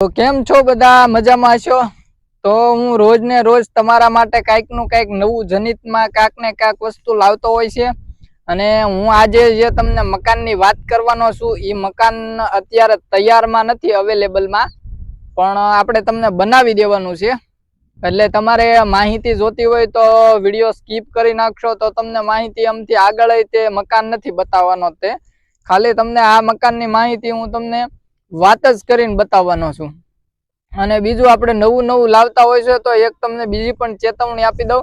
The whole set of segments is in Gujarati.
તો કેમ છો બધા? મજામાં છો? તો હું રોજ ને રોજ તમારા માટે કાંઈકનું કાંઈક નવું જનિતમાં કાંઈક ને કાંઈક વસ્તુ લાવતો હોય છે. અને હું આજે જે તમને મકાનની વાત કરવાનો છું એ મકાન અત્યારે તૈયારમાં નથી અવેલેબલમાં, પણ આપણે તમને બનાવી દેવાનું છે. એટલે તમારે માહિતી જોતી હોય તો વીડિયો સ્કીપ કરી નાખશો, તો તમને માહિતી આમથી આગળ તે મકાન નથી બતાવવાનો તે. ખાલી તમને આ મકાનની માહિતી હું તમને વાત જ કરીને બતાવવાનો છું. અને બીજું આપણે નવું નવું લાવતા હોય છે, તો એક તમને બીજી પણ ચેતવણી આપી દઉં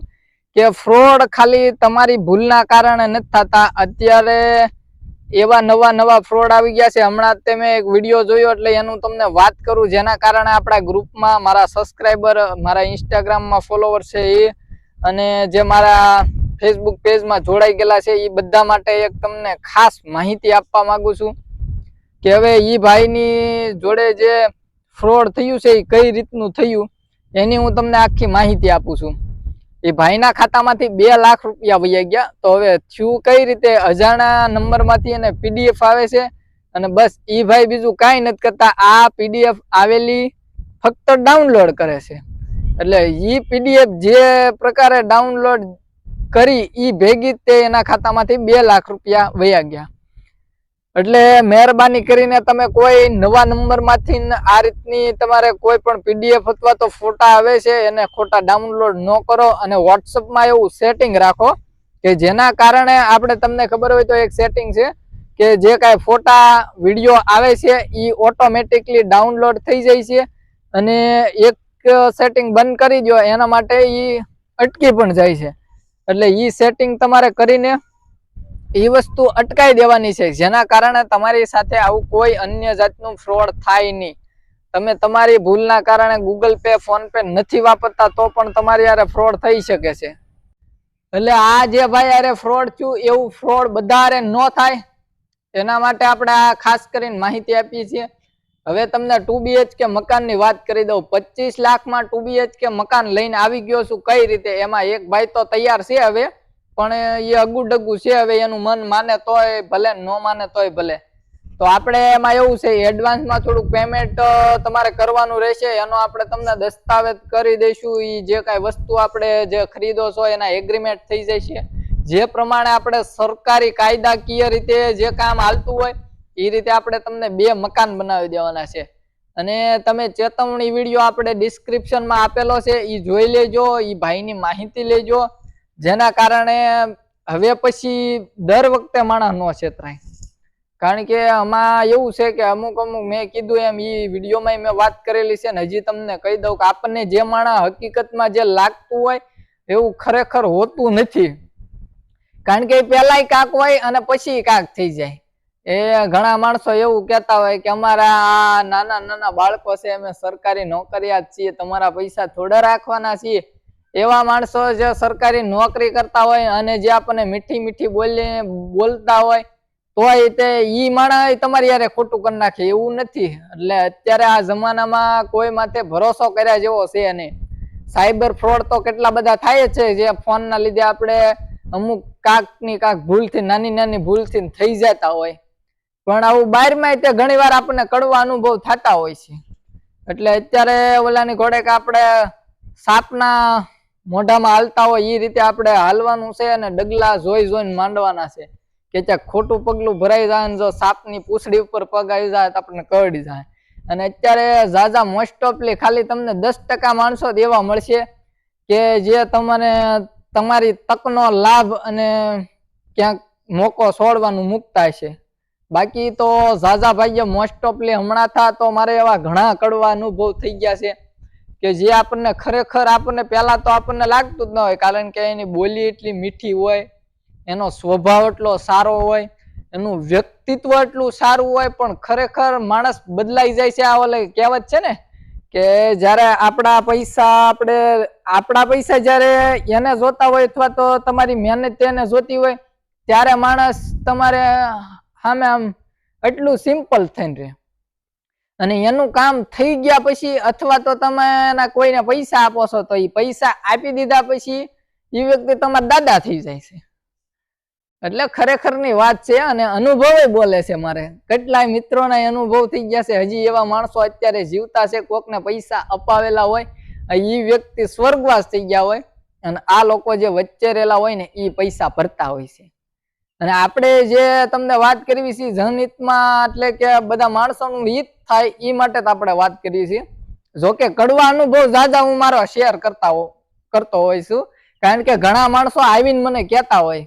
કે ફ્રોડ ખાલી તમારી ભૂલના કારણે નથી થતા. અત્યારે એવા નવા નવા ફ્રોડ આવી ગયા છે. હમણાં જ તે મેં એક વીડિયો જોયો એટલે એનું તમને વાત કરું. જેના કારણે આપણા ગ્રુપમાં મારા સબસ્ક્રાઈબર મારા ઇન્સ્ટાગ્રામમાં ફોલોવર છે એ અને જે મારા ફેસબુક પેજમાં જોડાઈ ગયેલા છે, એ બધા માટે એક તમને ખાસ માહિતી આપવા માગું છું. કે હવે ઈ ભાઈની જોડે જે ફ્રોડ થયું છે એ કઈ રીતનું થયું, એની હું તમને આખી માહિતી આપું છું. એ ભાઈના ખાતામાંથી બે લાખ રૂપિયા વહી ગયા. તો હવે થયું કઈ રીતે? અજાણા નંબરમાંથી એને પીડીએફ આવે છે અને બસ ઈ ભાઈ બીજું કાંઈ નથી કરતા. આ પીડીએફ આવેલી ફક્ત ડાઉનલોડ કરે છે. એટલે ઈ પીડીએફ જે પ્રકારે ડાઉનલોડ કરી એ ભેગી તે એના ખાતામાંથી બે લાખ રૂપિયા વયા ગયા. એટલે મહેરબાની કરીને તમે કોઈ નવા નંબરમાંથી આ રીતની તમારે કોઈ પણ પીડીએફ અથવા તો ફોટા આવે છે, એને ખોટા ડાઉનલોડ ન કરો અને વોટ્સઅપમાં એવું સેટિંગ રાખો કે જેના કારણે આપણે તમને ખબર હોય તો એક સેટિંગ છે કે જે કાંઈ ફોટા, વીડિયો આવે છે એ ઓટોમેટિકલી ડાઉનલોડ થઈ જાય છે અને એક સેટિંગ બંધ કરી દો એના માટે એ અટકી પણ જાય છે. એટલે એ સેટિંગ તમારે કરીને એ વસ્તુ અટકાઈ દેવાની છે. જેના કારણે તમારી સાથે આવું કોઈ અન્ય જાતનું ફ્રોડ થાય નહીં. તમે તમારી ભૂલના કારણે ગૂગલ પે ફોન પે નથી વાપરતા તો પણ તમારી યારે ફ્રોડ થઈ શકે છે. એટલે આ જે ભાઈ યારે ફ્રોડ થયું, એવું ફ્રોડ બધા ન થાય. એના માટે આપણે આ ખાસ કરીને માહિતી આપીએ છીએ. હવે તમને ટુ બીએચકે મકાનની વાત કરી દઉં. પચીસ લાખમાં ટુ બીએચકે મકાન લઈને આવી ગયો છું. કઈ રીતે? એમાં એક ભાઈ તો તૈયાર છે હવે. પણ એ અગુ ડગુ છે હવે એનું મન માને તોય ભલે, ન માને તોય ભલે. તો આપણે એમાં એવું છે, એડવાન્સમાં થોડુંક પેમેન્ટ તમારે કરવાનું રહેશે. એનો આપણે તમને દસ્તાવેજ કરી દઈશું. એ જે કાંઈ વસ્તુ આપણે જે ખરીદો છો, એના એગ્રીમેન્ટ થઈ જશે. જે પ્રમાણે આપણે સરકારી કાયદાકીય રીતે જે કામ હાલતું હોય એ રીતે આપણે તમને બે મકાન બનાવી દેવાના છે. અને તમે ચેતવણી વીડિયો આપણે ડિસ્ક્રિપ્શનમાં આપેલો છે એ જોઈ લેજો એ ભાઈની માહિતી લેજો. જેના કારણે હવે પછી દર વખતે માણસ નો છેતરાય. કારણ કે આમાં એવું છે કે અમુક અમુક મેં કીધું એમ એ વિડીયોમાં મેં વાત કરેલી છે ને, હજી તમને કહી દઉં કે આપણને જે માણસ હકીકતમાં જે લાગતું હોય એવું ખરેખર હોતું નથી. કારણ કે પેલાય કાક હોય અને પછી કાક થઈ જાય. એ ઘણા માણસો એવું કહેતા હોય કે અમારા આ નાના નાના બાળકો છે, અમે સરકારી નોકરિયાત છીએ, તમારા પૈસા થોડા રાખવાના છીએ એવા માણસો જે સરકારી નોકરી કરતા હોય અને જે આપણને મીઠી મીઠી બોલી, બોલતા હોય, તોય તે ઈ માણસ તમારી યારે ખોટું કરી નાખે, એવું નથી. એટલે અત્યારે આ જમાનામાં કોઈ માથે ભરોસો કર્યા જેવો છે નહીં. સાયબર ફ્રોડ તો કેટલા બધા થાય છે, જે ફોનના લીધે આપણે અમુક કાકની કાક ભૂલથી, નાની નાની ભૂલથી થઈ જતા હોય. પણ આવું બહારમાં તે ઘણી વાર આપણને કડવા અનુભવ થતા હોય છે. એટલે અત્યારે ઓલાની ઘોડે કે આપણે સાપના મોઢામાં હાલતા હોય એ રીતે આપણે હાલવાનું છે અને ડગલા જોઈ જોઈને માંડવાના છે. કે ત્યાં ખોટું પગલું ભરાઈ જાય ને જો સાપની પૂંછડી ઉપર પગ આવી જાય તો આપણને કરડી જાય. અને અત્યારે ઝાઝા મોસ્ટ ઓફલી ખાલી તમને દસ ટકા માણસો જ એવા મળશે કે જે તમને તમારી તકનો લાભ અને ક્યાંક મોકો છોડવાનું મૂકતા છે બાકી તો ઝાઝા ભાઈએ મોસ્ટ ઓફલી હમણાં થા તો મારે એવા ઘણા કડવા અનુભવ થઈ ગયા છે. કે જે આપણને ખરેખર આપણને પહેલા તો આપણને લાગતું જ ન હોય, કારણ કે એની બોલી એટલી મીઠી હોય, એનો સ્વભાવ એટલો સારો હોય, એનું વ્યક્તિત્વ એટલું સારું હોય, પણ ખરેખર માણસ બદલાઈ જાય છે આ ઓલે કહેવત છે ને, કે જ્યારે આપણા પૈસા આપણે, આપણા પૈસા જ્યારે એને જોતા હોય અથવા તો તમારી મહેનત તેને જોતી હોય, ત્યારે માણસ તમારે સામે આમ એટલું સિમ્પલ થઈને રહે. અને એનું કામ થઈ ગયા પછી અથવા તો તમે એના કોઈને પૈસા આપો છો તો એ પૈસા આપી દીધા પછી એ વ્યક્તિ તમારા દાદા થઈ જાય છે. એટલે ખરેખરની વાત છે અને અનુભવ બોલે છે મારે. કેટલાય મિત્રોના અનુભવ થઈ ગયા છે. હજી એવા માણસો અત્યારે જીવતા છે, કોકને પૈસા અપાવેલા હોય એ વ્યક્તિ સ્વર્ગવાસ થઈ ગયા હોય અને આ લોકો જે વચ્ચે રહેલા હોય ને એ પૈસા ભરતા હોય છે. અને આપણે જે તમને વાત કરવી છે જનહિતમાં એટલે કે બધા માણસોનું હિત થાય એ માટે તો આપણે વાત કરીએ છીએ. જોકે કડવા અનુભવ જાજા હું મારો શેર કરતા કરતો હોય છું. કારણ કે ઘણા માણસો આવીને મને કહેતા હોય.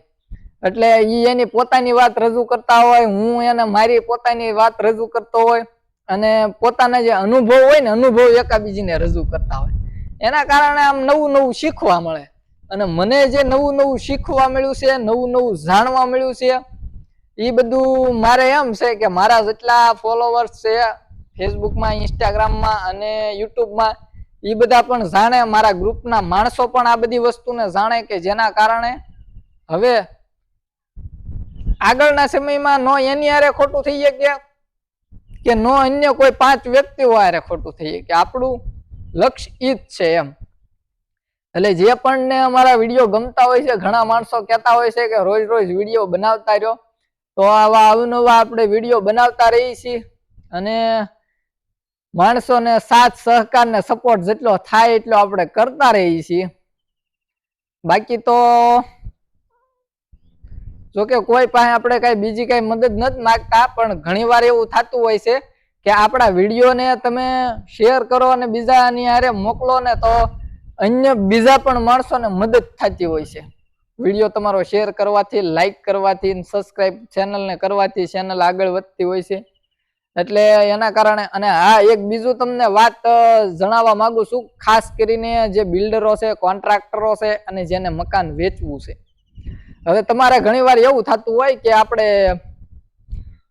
એટલે એ એની પોતાની વાત રજૂ કરતા હોય, હું એને મારી પોતાની વાત રજૂ કરતો હોય અને પોતાના જે અનુભવ હોય ને અનુભવ એકાબીજીને રજૂ કરતા હોય. એના કારણે આમ નવું નવું શીખવા મળે. અને મને જે નવું નવું શીખવા મળ્યું છે, નવું નવું જાણવા મળ્યું છે એ બધું મારે એમ છે કે મારા જેટલા ફોલોવર્સ છે, ફેસબુકમાં, ઇન્સ્ટાગ્રામમાં અને યુટ્યુબમાં એ બધા પણ જાણે મારા ગ્રુપના માણસો પણ આ બધી વસ્તુને જાણે કે જેના કારણે હવે આગળના સમયમાં નો એની હારે ખોટું થઈ શકે કે નો અન્ય કોઈ પાંચ વ્યક્તિઓ હારે ખોટું થઈ શકે. આપણું લક્ષ્ય ઈ જ છે એમ. એટલે જે પણ ને અમારા વીડિયો ગમતા હોય છે, ઘણા માણસો કહેતા હોય છે કે રોજ રોજ વીડિયો બનાવતા રહ્યો. તો આવા અવનવા આપણે વીડિયો બનાવતા રહીએ છીએ અને માણસોને સાથ, સહકાર ને સપોર્ટ જેટલો થાય એટલો આપણે કરતા રહીએ છીએ. બાકી તો જોકે કોઈ પાસે આપણે કઈ બીજી કઈ મદદ નથી માંગતા, પણ ઘણી વાર એવું થતું હોય છે કે આપણા વિડીયોને તમે શેર કરો અને બીજાની હારે મોકલો ને તો અન્ય બીજા પણ માણસોને મદદ થતી હોય છે. વીડિયો તમારો શેર કરવાથી લાઈક કરવાથી સબસ્ક્રાઈબ ચેનલને કરવાથી ચેનલ આગળ વધતી હોય છે. એટલે એના કારણે અને હા, એક બીજું તમને વાત જણાવવા માંગુ છું. ખાસ કરીને જે બિલ્ડરો છે, કોન્ટ્રાક્ટરો છે અને જેને મકાન વેચવું છે. હવે તમારે ઘણીવાર એવું થતું હોય કે આપણે,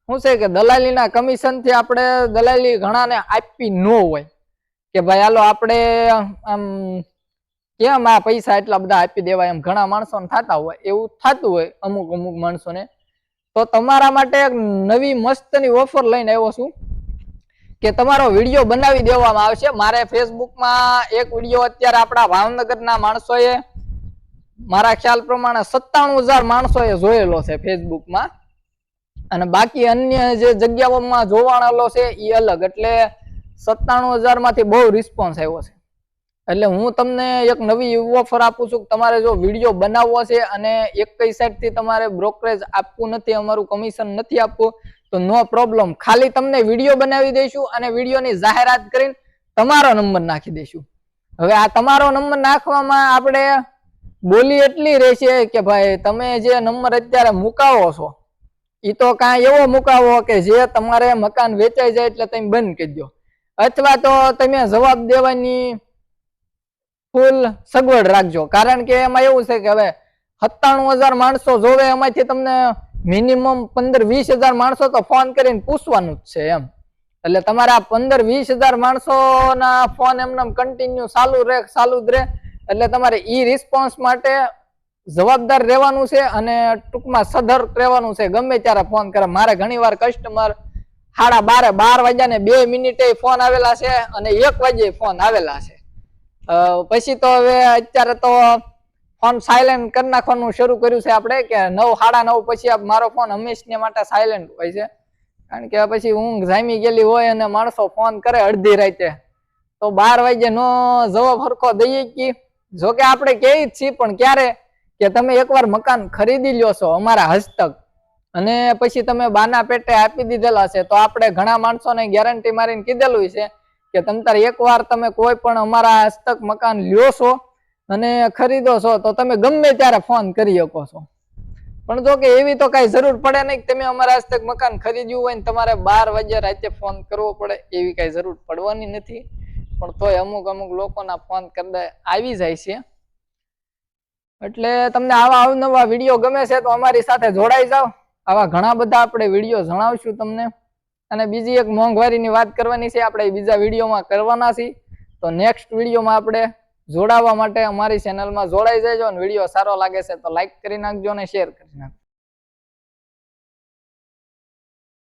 શું છે કે દલાલીના કમિશનથી આપણે દલાલી ઘણાને આપી ન હોય. કે ભાઈ, હાલો, આપણે, આમ કેમ આ પૈસા એટલા બધા આપી દેવાય એમ ઘણા માણસોને થતા હોય, એવું થતું હોય અમુક અમુક માણસોને. તો તમારા માટે એક નવી મસ્તની ઓફર લઈને આવ્યો છું કે તમારો વીડિયો બનાવી દેવામાં આવશે. મારે ફેસબુકમાં એક વીડિયો અત્યારે આપણા ભાવનગરના માણસોએ, મારા ખ્યાલ પ્રમાણે સત્તાણું હજાર માણસોએ જોયેલો છે ફેસબુકમાં અને બાકી અન્ય જે જગ્યાઓમાં જોવાણેલો છે એ અલગ. એટલે સત્તાણું હજારમાંથી બહુ રિસ્પોન્સ આવ્યો છે. એટલે હું તમને એક નવી ઓફર આપું છું તમારે જો વીડિયો બનાવવો છે અને એક કઈ સાઈડથી તમારે બ્રોકરેજ આપવું નથી, અમારું કમિશન નથી આપવું, તો નો પ્રોબ્લેમ ખાલી તમને વીડિયો બનાવી દઈશું અને વિડીયોની જાહેરાત કરીને તમારો નંબર નાખી દઈશું. હવે આ તમારો નંબર નાખવામાં આપણે બોલી એટલી રહેશે કે ભાઈ તમે જે નંબર અત્યારે મુકાવો છો એ તો કાંઈ એવો મુકાવો કે જે તમારે મકાન વેચાઈ જાય એટલે તમે બંધ કરી દો. અથવા તો તમે જવાબ દેવાની ફૂલ સગવડ રાખજો. કારણ કે એમાં એવું છે કે હવે સત્તાણું હજાર માણસો જોવે, એમાંથી તમને મિનિમમ પંદર વીસ હજાર માણસો તો ફોન કરીને પૂછવાનું જ છે એમ. એટલે તમારે પંદર વીસ હજાર માણસોના ફોન એમને કન્ટિન્યુ ચાલુ રહે, ચાલુ જ રહે. એટલે તમારે ઈ રિસ્પોન્સ માટે જવાબદાર રહેવાનું છે અને ટૂંકમાં સધર્ક રહેવાનું છે. ગમે ત્યારે ફોન કરે. મારે ઘણીવાર કસ્ટમર સાડા બારે, બાર વાગ્યા ને બે મિનિટે ફોન આવેલા છે અને એક વાગ્યે ફોન આવેલા છે. પછી તો હવે અત્યારે તો ફોન સાયલેન્ટ કરી નાખવાનું શરૂ કર્યું છે આપણે, કે નવ, સાડા નવ પછી મારો ફોન હંમેશને માટે સાયલેન્ટ હોય છે. કારણ કે પછી ઊંઘ જામી ગયેલી હોય અને માણસો ફોન કરે અડધી રાતે. તો બાર વાગે નો જવાબ હરખો દઈએ કે? જો કે આપણે કહી જ છીએ, પણ ક્યારે? કે તમે એકવાર મકાન ખરીદી લ્યો છો અમારા હસ્તક. અને પછી તમે બાના પેટે આપી દીધેલા છે, તો આપણે ઘણા માણસોને ગેરંટી મારીને કીધેલું છે. કે તમ તારે એકવાર તમે કોઈ પણ અમારા હસ્તક મકાન લ્યો છો અને ખરીદો છો, તો તમે ગમે ત્યારે ફોન કરી શકો છો. પણ જો કે એવી તો કઈ જરૂર પડે નહીં તમે અમારા હસ્તક મકાન ખરીદ્યું હોય ને તમારે બાર વાગ્યા રાતે ફોન કરવો પડે, એવી કઈ જરૂર પડવાની નથી. પણ તોય અમુક અમુક લોકોના ફોન કદાચ આવી જાય છે. એટલે તમને આવા અવનવા વીડિયો ગમે છે તો અમારી સાથે જોડાઈ જાઓ. આવા ઘણા બધા આપણે વીડિયો જણાવશું તમને. અને બીજી એક મોંઘવારીની વાત કરવાની છે, આપણે બીજા વિડીયોમાં કરવાના છીએ. તો નેક્સ્ટ વિડીયોમાં આપણે જોડાવા માટે અમારી ચેનલમાં જોડાઈ જજો અને વીડિયો સારો લાગે છે તો લાઈક કરી નાખજો અને શેર કરી નાખજો.